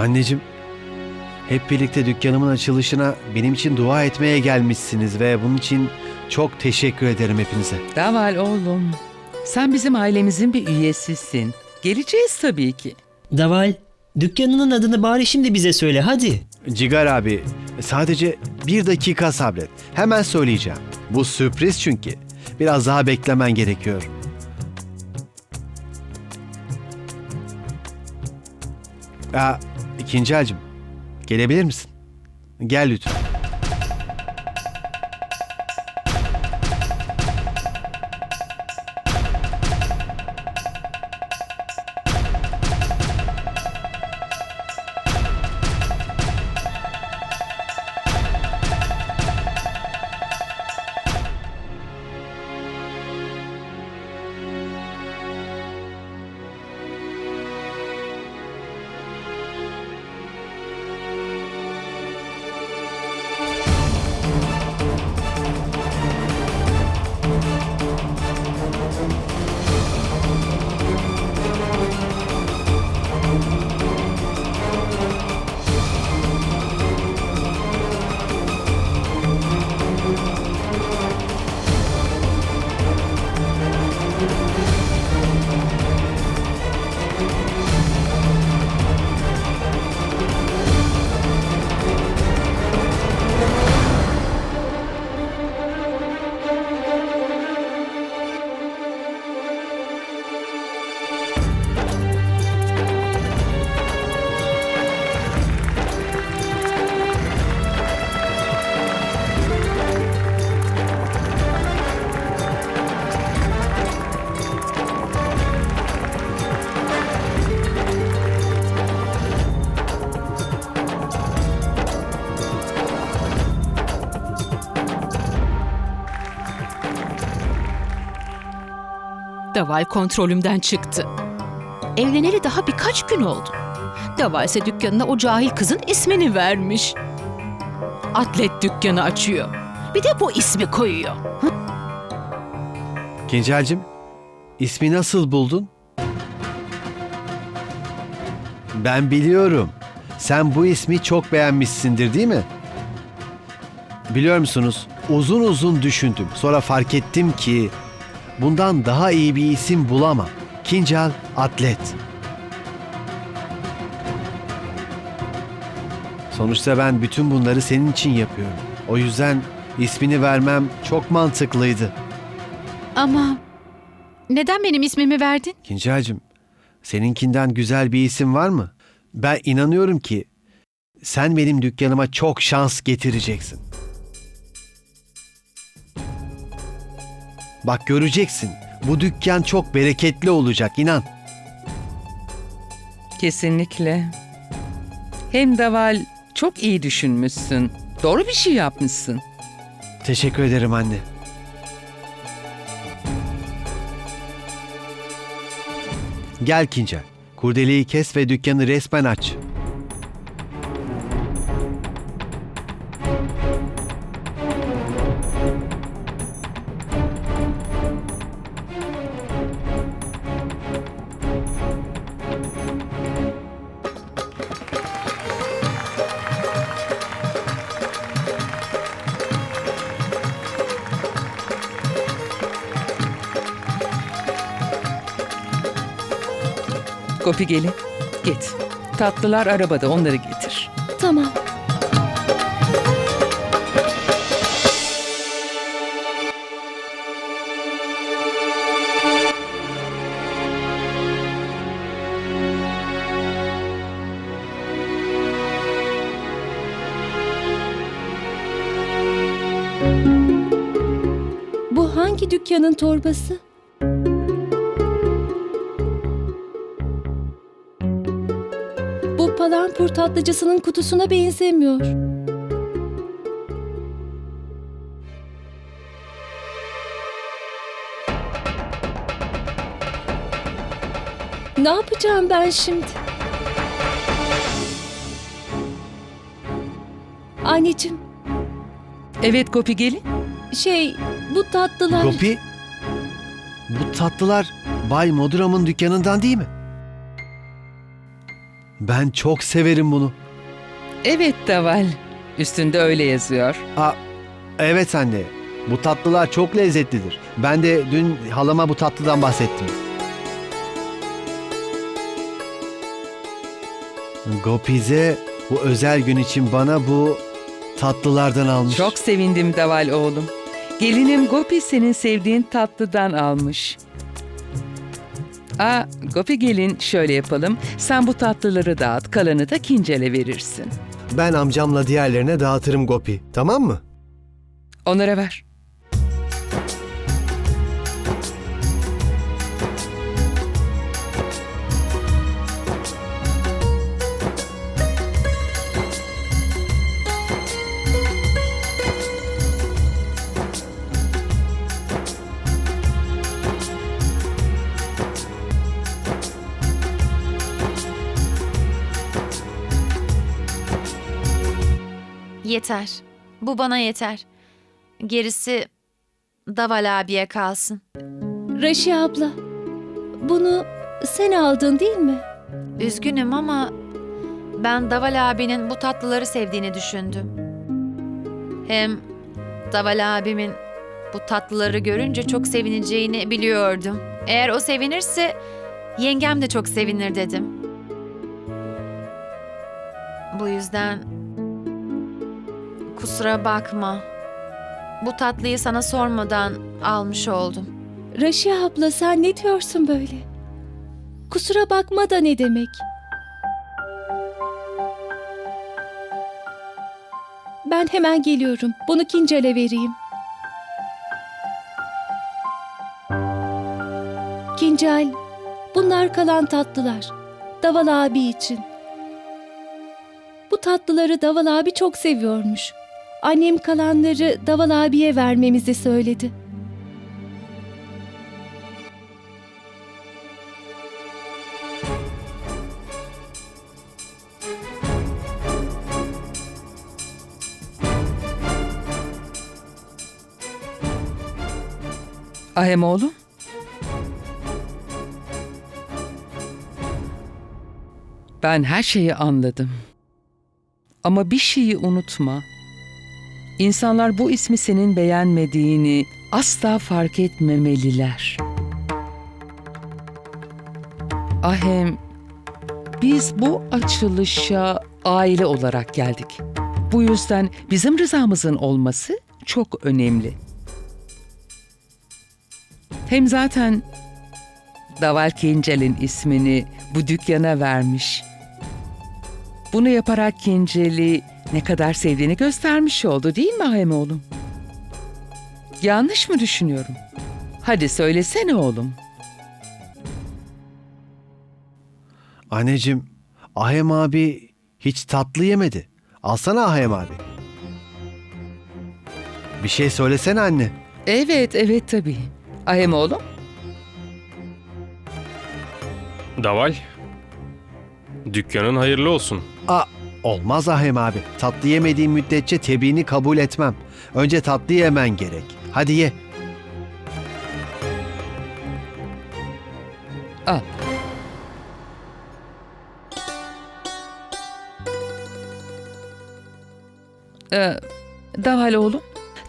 Anneciğim, hep birlikte dükkanımın açılışına benim için dua etmeye gelmişsiniz ve bunun için çok teşekkür ederim hepinize. Daval oğlum, sen bizim ailemizin bir üyesisin. Geleceğiz tabii ki. Daval, dükkanının adını bari şimdi bize söyle hadi. Cigar abi, sadece bir dakika sabret. Hemen söyleyeceğim. Bu sürpriz çünkü. Biraz daha beklemen gerekiyor. Ya, ikinci acım. Gelebilir misin? Gel lütfen. Daval kontrolümden çıktı. Evleneli daha birkaç gün oldu. Daval ise dükkanına o cahil kızın ismini vermiş. Atlet dükkanı açıyor. Bir de bu ismi koyuyor. Kincelcim, ismi nasıl buldun? Ben biliyorum. Sen bu ismi çok beğenmişsindir değil mi? Biliyor musunuz? Uzun uzun düşündüm. Sonra fark ettim ki bundan daha iyi bir isim bulamam. Kincal Atlet. Sonuçta ben bütün bunları senin için yapıyorum. O yüzden ismini vermem çok mantıklıydı. Ama neden benim ismimi verdin? Kincacığım, seninkinden güzel bir isim var mı? Ben inanıyorum ki sen benim dükkanıma çok şans getireceksin. Bak göreceksin. Bu dükkan çok bereketli olacak inan. Kesinlikle. Hem Daval çok iyi düşünmüşsün. Doğru bir şey yapmışsın. Teşekkür ederim anne. Gel Kincel. Kurdeleyi kes ve dükkanı resmen aç. Kopi gelin. Git. Tatlılar arabada onları getir. Tamam. Bu hangi dükkanın torbası? Palampur tatlıcısının kutusuna benzemiyor. Ne yapacağım ben şimdi? Anneciğim, Evet Kopi gelin. şey bu tatlılar... Gopi, bu tatlılar Bay Moduram'ın dükkanından değil mi? Ben çok severim bunu. Evet Daval. Üstünde öyle yazıyor. Aa, evet anne. Bu tatlılar çok lezzetlidir. Ben de dün halama bu tatlıdan bahsettim. Gopize bu özel gün için bana bu tatlılardan almış. Çok sevindim Daval oğlum. Gelinim Gopi senin sevdiğin tatlıdan almış. Aa, Gopi gelin şöyle yapalım. Sen bu tatlıları dağıt, kalanı da Kincel'e verirsin. Ben amcamla diğerlerine dağıtırım Gopi. Tamam mı? Onlara ver. Yeter. Bu bana yeter. Gerisi Daval abiye kalsın. Raşi abla, bunu sen aldın değil mi? Üzgünüm ama ben Daval abinin bu tatlıları sevdiğini düşündüm. Hem Daval abimin bu tatlıları görünce çok sevineceğini biliyordum. Eğer o sevinirse yengem de çok sevinir dedim. Bu yüzden kusura bakma. Bu tatlıyı sana sormadan almış oldum. Raşi abla sen ne diyorsun böyle? Kusura bakma da ne demek? Ben hemen geliyorum. Bunu Kincel'e vereyim. Kincel, bunlar kalan tatlılar. Daval abi için. Bu tatlıları Daval abi çok seviyormuş. Annem kalanları Daval abiye vermemizi söyledi. Ahem oğlum. Ben her şeyi anladım. Ama bir şeyi unutma. İnsanlar bu ismi senin beğenmediğini asla fark etmemeliler. Ahem, biz bu açılışa aile olarak geldik. Bu yüzden bizim rızamızın olması çok önemli. Hem zaten Daval Kincel'in ismini bu dükkana vermiş. Bunu yaparak Kincel'i ne kadar sevdiğini göstermiş oldu değil mi Ahem oğlum? Yanlış mı düşünüyorum? Hadi söylesene oğlum. Anneciğim, Ahem abi hiç tatlı yemedi. Alsana Ahem abi. Bir şey söylesene anne. Evet, evet tabii. Ahem oğlum, Daval. Dükkanın hayırlı olsun. Aa, olmaz Ahem abi. Tatlı yemediğin müddetçe tebriğini kabul etmem. Önce tatlı yemen gerek. Hadi ye. al. Ee, Daval oğlum,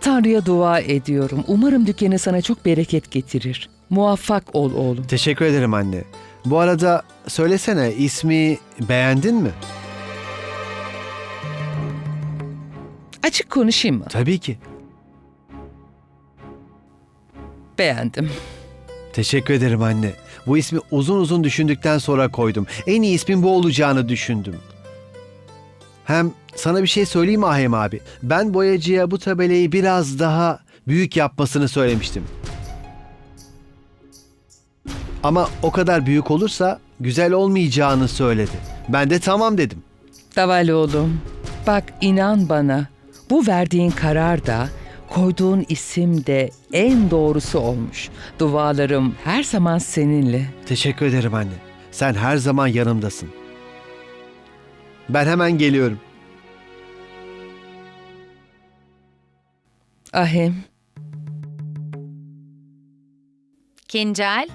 Tanrı'ya dua ediyorum. Umarım dükkanı sana çok bereket getirir. Muvaffak ol oğlum. Teşekkür ederim anne. Bu arada söylesene ismi beğendin mi? Açık konuşayım mı? Tabii ki. Beğendim. Teşekkür ederim anne. Bu ismi uzun uzun düşündükten sonra koydum. En iyi ismin bu olacağını düşündüm. Hem sana bir şey söyleyeyim mi Ahem abi? Ben boyacıya bu tabelayı biraz daha büyük yapmasını söylemiştim. Ama o kadar büyük olursa güzel olmayacağını söyledi. Ben de tamam dedim. Daval oğlum, bak inan bana. Bu verdiğin karar da, koyduğun isim de en doğrusu olmuş. Dualarım her zaman seninle. Teşekkür ederim anne. Sen her zaman yanımdasın. Ben hemen geliyorum. Ahem, Kincel.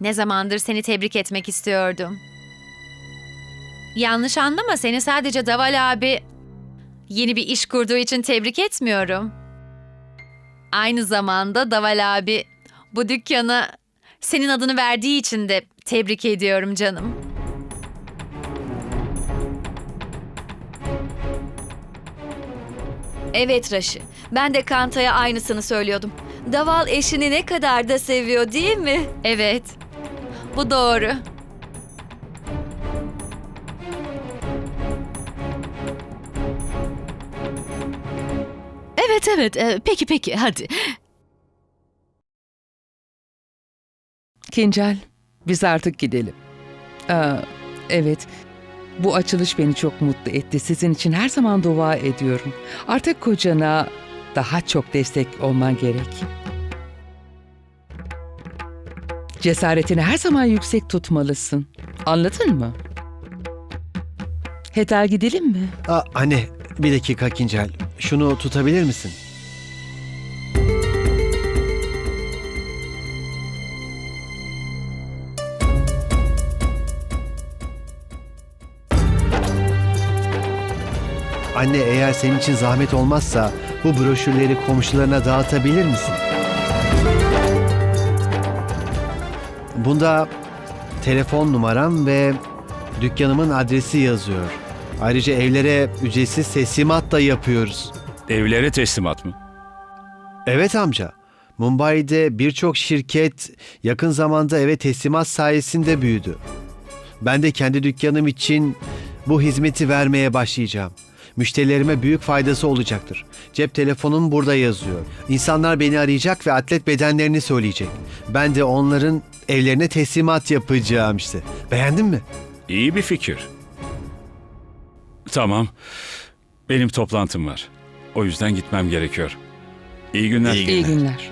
Ne zamandır seni tebrik etmek istiyordum. yanlış anlama seni sadece Daval abi yeni bir iş kurduğu için tebrik etmiyorum. Aynı zamanda Daval abi bu dükkanı senin adını verdiği için de tebrik ediyorum canım. Evet Raşi. Ben de Kanta'ya aynısını söylüyordum. Daval eşini ne kadar da seviyor değil mi? Evet. Bu doğru. Evet evet e, peki peki hadi. Kincel, biz artık gidelim. Aa, evet, bu açılış beni çok mutlu etti. Sizin için her zaman dua ediyorum. Artık kocana daha çok destek olman gerek. Cesaretini her zaman yüksek tutmalısın. Anladın mı? Hetal gidelim mi? Aa, anne bir dakika Kincel. Şunu tutabilir misin? Anne eğer senin için zahmet olmazsa bu broşürleri komşularına dağıtabilir misin? Bunda telefon numaram ve dükkanımın adresi yazıyor. Ayrıca evlere ücretsiz teslimat da yapıyoruz. Evlere teslimat mı? Evet amca. Mumbai'de birçok şirket yakın zamanda eve teslimat sayesinde büyüdü. Ben de kendi dükkanım için bu hizmeti vermeye başlayacağım. Müşterilerime büyük faydası olacaktır. Cep telefonum burada yazıyor. İnsanlar beni arayacak ve atlet bedenlerini söyleyecek. Ben de onların evlerine teslimat yapacağım işte. Beğendin mi? İyi bir fikir. Tamam. Benim toplantım var. O yüzden gitmem gerekiyor. İyi günler. İyi günler.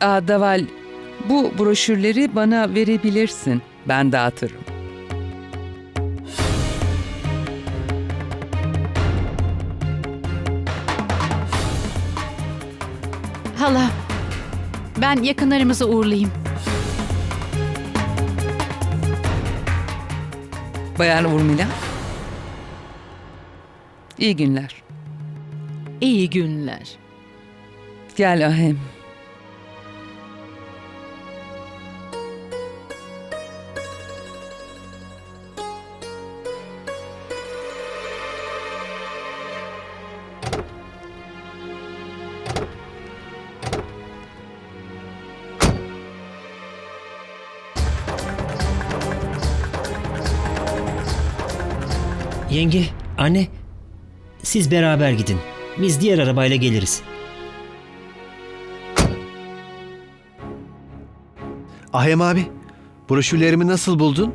Aa, Daval, bu broşürleri bana verebilirsin. Ben dağıtırım. Hala ben yakınlarımızı uğurlayayım. Bayan Urmila. İyi günler. İyi günler. Gel Ahem. Yenge, anne, siz beraber gidin. Biz diğer arabayla geliriz. Ahem abi, broşürlerimi nasıl buldun?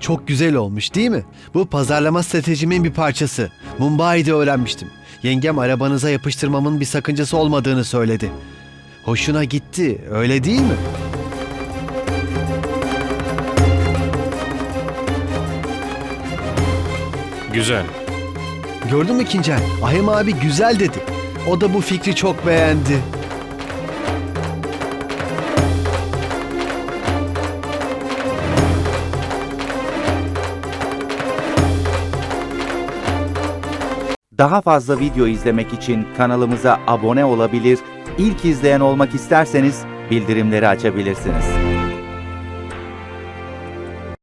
Çok güzel olmuş değil mi? Bu pazarlama stratejimin bir parçası. Mumbai'de öğrenmiştim. Yengem arabanıza yapıştırmamın bir sakıncası olmadığını söyledi. Hoşuna gitti, öyle değil mi? Güzel. Gördün mü Kincel? Ahem abi güzel dedi. O da bu fikri çok beğendi. Daha fazla video izlemek için kanalımıza abone olabilir, ilk izleyen olmak isterseniz bildirimleri açabilirsiniz.